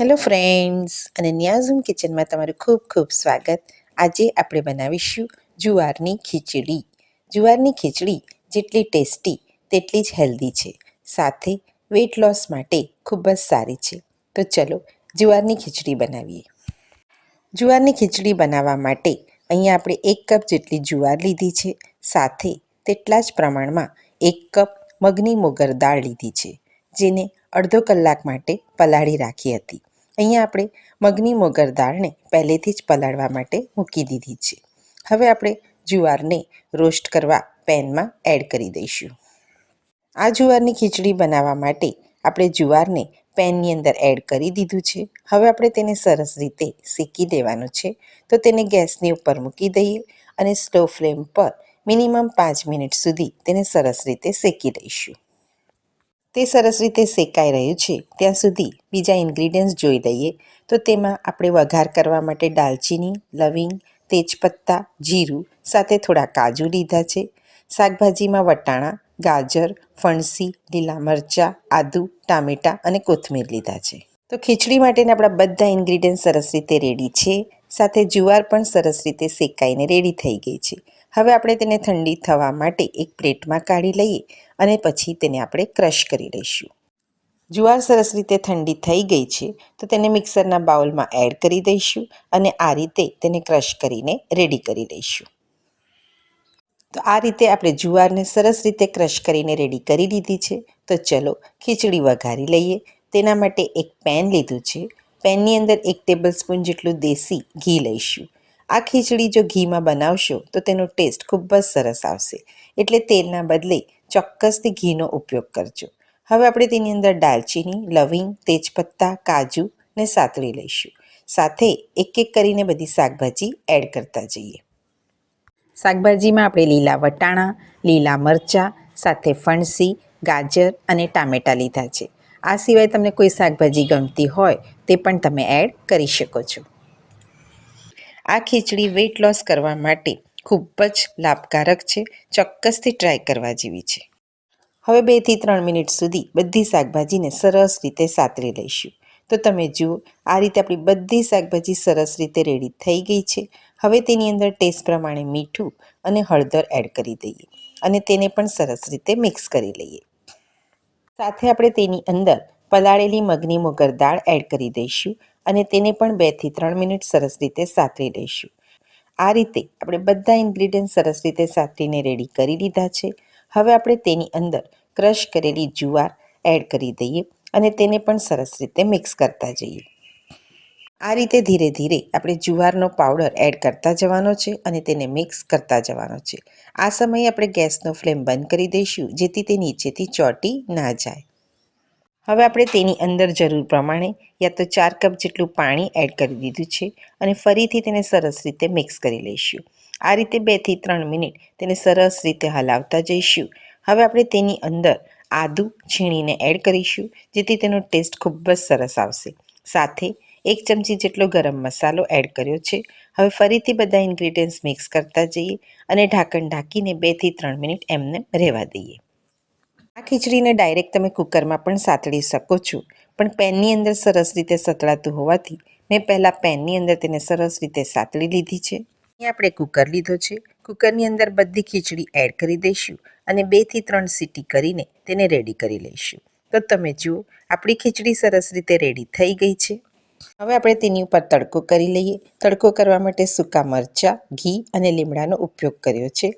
Hello friends અને ન્યાઝુમ કિચનમાં તમારું ખૂબ ખૂબ સ્વાગત. આજે આપણે બનાવીશું જુવારની ખીચડી. જુવારની ખીચડી જેટલી ટેસ્ટી, તેટલી જ હેલ્ધી છે. સાથે વેટ લોસ માટે ખૂબ જ સારી છે. તો ચલો જુવારની ખીચડી બનાવીએ. જુવારની ખીચડી બનાવવા માટે અહીંયા આપણે એક કપ જેટલી જુવાર લીધી છે. સાથે તેટલા જ પ્રમાણમાં એક કપ મગની મોગર દાળ લીધી છે, જેને અડધો કલાક માટે પલાળી રાખી હતી. અહીંયા આપણે મગની મોગર દાળને પહેલેથી જ પલાળવા માટે મૂકી દીધી છે. હવે આપણે જુવારને રોસ્ટ કરવા પેનમાં એડ કરી દઈશું. આ જુવારની ખીચડી બનાવવા માટે આપણે જુવારને પેનની અંદર એડ કરી દીધું છે. હવે આપણે તેને સરસ રીતે શેકી દેવાનું છે. તો તેને ગેસની ઉપર મૂકી દઈએ અને સ્લો ફ્લેમ પર મિનિમમ પાંચ મિનિટ સુધી તેને સરસ રીતે શેકી દઈશું તે સરસ રીતે શેકાઈ રહ્યું છે. ત્યાં સુધી બીજા ઇન્ગ્રીડિયન્ટ્સ જોઈ લઈએ. તો તેમાં આપણે વઘાર કરવા માટે દાલચીની, લવિંગ, તેજપત્તા, જીરું સાથે થોડા કાજુ લીધા છે. શાકભાજીમાં વટાણા, ગાજર, ફણસી, લીલા મરચાં, આદુ, ટામેટાં અને કોથમીર લીધા છે. તો ખીચડી માટેના આપણા બધા ઇન્ગ્રીડિયન્ટ સરસ રીતે રેડી છે. સાથે જુવાર પણ સરસ રીતે શેકાઈને રેડી થઈ ગઈ છે. હવે આપણે તેને ઠંડી થવા માટે એક પ્લેટમાં કાઢી લઈએ અને પછી તેને આપણે ક્રશ કરી લઈશું. જુવાર સરસ રીતે ઠંડી થઈ ગઈ છે, તો તેને મિક્સરના બાઉલમાં એડ કરી દઈશું અને આ રીતે તેને ક્રશ કરીને રેડી કરી લઈશું. તો આ રીતે આપણે જુવારને સરસ રીતે ક્રશ કરીને રેડી કરી લીધી છે. તો ચલો ખીચડી વઘારી લઈએ. તેના માટે એક પેન લીધું છે. પેનની અંદર એક ટેબલ સ્પૂન જેટલું દેશી ઘી લઈશું. આ ખીચડી જો ઘીમાં બનાવશો, તો તેનો ટેસ્ટ ખૂબ જ સરસ આવશે. એટલે તેલના બદલે ચોક્કસથી ઘીનો ઉપયોગ કરજો. હવે આપણે તેની અંદર દાલચીની, લવિંગ, તેજપત્તા, કાજુ ને સાતળી લઈશું. સાથે એક એક કરીને બધી શાકભાજી એડ કરતા જઈએ. શાકભાજીમાં આપણે લીલા વટાણા, લીલા મરચાં, સાથે ફણસી, ગાજર અને ટામેટાં લીધા છે. આ સિવાય તમને કોઈ શાકભાજી ગમતી હોય, તે પણ તમે એડ કરી શકો છો. આ ખીચડી વેઇટ લોસ કરવા માટે ખૂબ જ લાભકારક છે. ચોક્કસથી ટ્રાય કરવા જેવી છે. હવે બેથી ત્રણ મિનિટ સુધી બધી શાકભાજીને સરસ રીતે સાતરી લઈશું. તો તમે જુઓ, આ રીતે આપણી બધી શાકભાજી સરસ રીતે રેડી થઈ ગઈ છે. હવે તેની અંદર ટેસ્ટ પ્રમાણે મીઠું અને હળદર એડ કરી દઈએ અને તેને પણ સરસ રીતે મિક્સ કરી લઈએ. સાથે આપણે તેની અંદર પલાળેલી મગની મોગર દાળ એડ કરી દઈશું. અને તેને પણ બેથી ત્રણ મિનિટ સરસ રીતે સાતરી લઈશું આ રીતે આપણે બધા ઇન્ગ્રીડિયન્ટ સરસ રીતે સાતરીને રેડી કરી લીધા છે. હવે આપણે તેની અંદર ક્રશ કરેલી જુવાર એડ કરી દઈએ અને તેને પણ સરસ રીતે મિક્સ કરતા જઈએ. આ રીતે ધીરે ધીરે આપણે જુવારનો પાવડર એડ કરતા જવાનો છે અને તેને મિક્સ કરતા જવાનો છે. આ સમયે આપણે ગેસનો ફ્લેમ બંધ કરી દઈશું જેથી તે નીચેથી ચોટી ના જાય. હવે આપણે તેની અંદર જરૂર પ્રમાણે યા તો ચાર કપ જેટલું પાણી એડ કરી દીધું છે અને ફરીથી તેને સરસ રીતે મિક્સ કરી લઈશું. આ રીતે બેથી ત્રણ મિનિટ તેને સરસ રીતે હલાવતા જઈશું. હવે આપણે તેની અંદર આદું છીણીને એડ કરીશું, જેથી તેનો ટેસ્ટ ખૂબ જ સરસ આવશે. સાથે એક ચમચી જેટલો ગરમ મસાલો એડ કર્યો છે. હવે ફરીથી બધા ઇન્ગ્રીડિયન્ટ્સ મિક્સ કરતા જઈએ અને ઢાંકણ ઢાંકીને બેથી ત્રણ મિનિટ એમને રહેવા દઈએ. આ ખીચડીને ડાયરેક્ટ તમે કુકરમાં પણ સાતળી શકો છો. પણ પેનની અંદર સરસ રીતે સતળાતું હોવાથી મેં પહેલાં પેનની અંદર તેને સરસ રીતે સાતળી લીધી છે. અહીં આપણે કુકર લીધો છે. કુકરની અંદર બધી ખીચડી એડ કરી દઈશું અને બેથી ત્રણ સીટી કરીને તેને રેડી કરી લઈશું. તો તમે જુઓ, આપણી ખીચડી સરસ રીતે રેડી થઈ ગઈ છે. હવે આપણે તેની ઉપર તડકો કરી લઈએ. તડકો કરવા માટે સૂકા મરચાં, ઘી અને લીમડાનો ઉપયોગ કર્યો છે.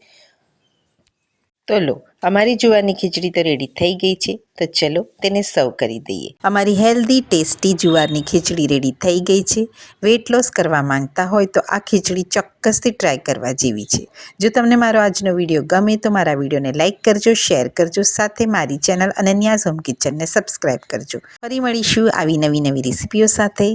તો લો, અમારી જુવારની ખીચડી તો રેડી થઈ ગઈ છે, તો ચલો તેને સર્વ કરી દઈએ. અમારી હેલ્ધી ટેસ્ટી જુવારની ખીચડી રેડી થઈ ગઈ છે. વેટ લોસ કરવા માંગતા હોય તો આ ખીચડી ચોક્કસથી ટ્રાય કરવા જેવી છે. જો તમને મારો આજનો વીડિયો ગમે તો મારા વિડીયોને લાઇક કરજો શેર કરજો, સાથે મારી ચેનલ અનન્યાઝ હોમ કિચનને સબસ્ક્રાઈબ કરજો. ફરી મળીશું આવી નવી નવી રેસીપીઓ સાથે.